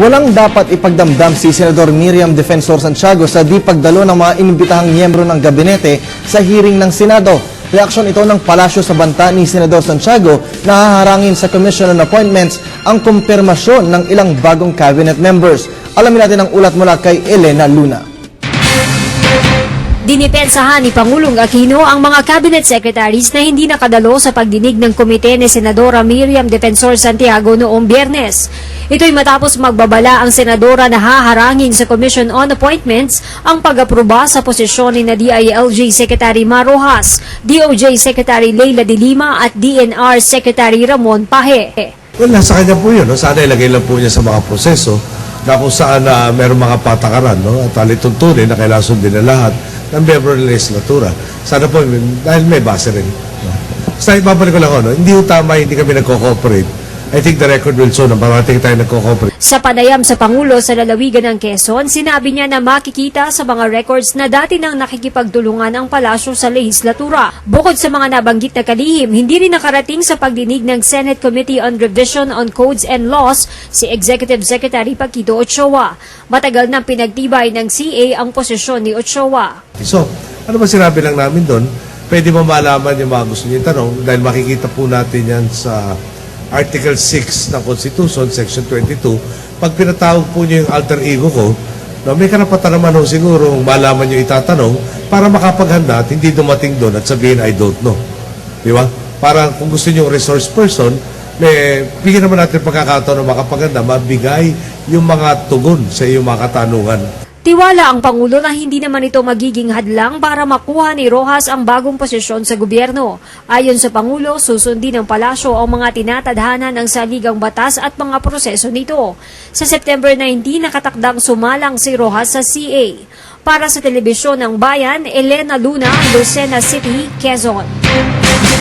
Walang dapat ipagdamdam si Senador Miriam Defensor Santiago sa di pagdalo ng mga inimbitahang miyembro ng gabinete sa hearing ng Senado. Reaksyon ito ng palasyo sa banta ni Senador Santiago na haharangin sa Commission on Appointments ang kumpirmasyon ng ilang bagong cabinet members. Alamin natin ang ulat mula kay Elena Luna. Dinipensahan ni Pangulong Aquino ang mga cabinet secretaries na hindi nakadalo sa pagdinig ng komite ni Senadora Miriam Defensor Santiago noong biyernes. Ito'y matapos magbabala ang senadora na haharangin sa Commission on Appointments ang pag-aproba sa posisyon ni na DILG Secretary Marojas, DOJ Secretary Leila de Lima at DNR Secretary Ramon Pahe. Well, nasa kanya po yun. No? Sana ilagay lang po niya sa mga proseso na kung saan na meron mga patakaran no? at alituntunin na kailangan sundin na lahat ng member ng legislatura. Sana po, dahil may base rin. No? Basta ibabalik ko lang no? hindi tama, hindi kami nagko-cooperate. I think the record will show na parating tayo nagko-cooperate. Sa panayam sa Pangulo sa lalawigan ng Quezon, sinabi niya na makikita sa mga records na dati nang nakikipagtulungan ang palasyo sa legislatura. Bukod sa mga nabanggit na kalihim, hindi rin nakarating sa pagdinig ng Senate Committee on Revision on Codes and Laws si Executive Secretary Paquito Ochoa. Matagal nang pinagtibay ng CA ang posisyon ni Ochoa. So, ano ba sinabi lang namin doon? Pwede mo malaman yung mga gusto niyo tanong dahil makikita po natin yan sa Article 6 ng Constitution, Section 22. Pag pinatawag po niyo yung alter ego ko, no, may karapatan naman ho siguro malaman niyo itatanong para makapaghanda at hindi dumating doon at sabihin, I don't know. Di ba? Para kung gusto niyo resource person, may, bigyan naman natin pagkakataon na makapaghanda, mabigay yung mga tugon sa iyong mga katanungan. Tiwala ang Pangulo na hindi naman ito magiging hadlang para makuha ni Rojas ang bagong posisyon sa gobyerno. Ayon sa Pangulo, susundin ng palasyo ang mga tinatadhana ng saligang batas at mga proseso nito. Sa September 19, nakatakdang sumalang si Rojas sa CA. Para sa telebisyon ng bayan, Elena Luna, Lucena City, Quezon.